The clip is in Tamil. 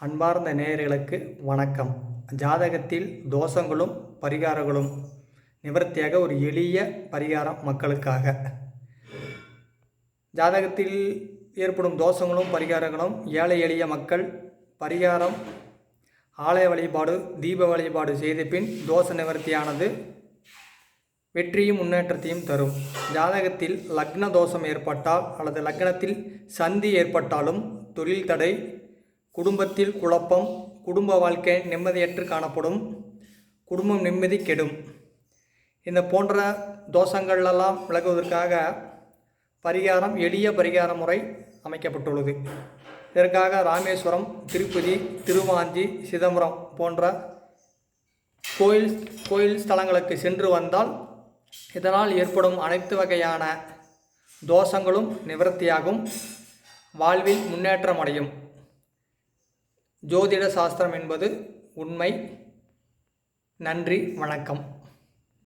அன்பார்ந்த நேயர்களுக்கு வணக்கம். ஜாதகத்தில் தோஷங்களும் பரிகாரங்களும் நிவர்த்தியாக ஒரு எளிய பரிகாரம் மக்களுக்காக. ஜாதகத்தில் ஏற்படும் தோஷங்களும் பரிகாரங்களும் ஏழை எளிய மக்கள் பரிகாரம் ஆலய வழிபாடு தீப வழிபாடு செய்த பின் தோஷ நிவர்த்தியானது வெற்றியும் முன்னேற்றத்தையும் தரும். ஜாதகத்தில் லக்ன தோஷம் ஏற்பட்டால் அல்லது லக்னத்தில் சந்தி ஏற்பட்டாலும் தொழில் தடை குடும்பத்தில் குழப்பம் குடும்ப வாழ்க்கை நிம்மதியற்று காணப்படும் குடும்பம் நிம்மதி கெடும். இந்த போன்ற தோஷங்களெல்லாம் விலகுவதற்காக பரிகாரம் எளிய பரிகார முறை அமைக்கப்பட்டுள்ளது. இதற்காக ராமேஸ்வரம் திருப்பதி திருவாஞ்சி சிதம்பரம் போன்ற கோயில் கோயில் ஸ்தலங்களுக்கு சென்று வந்தால் இதனால் ஏற்படும் அனைத்து வகையான தோஷங்களும் நிவர்த்தியாகும். வாழ்வில் முன்னேற்றம் அடையும். ஜோதிட சாஸ்திரம் என்பது உண்மை. நன்றி வணக்கம்.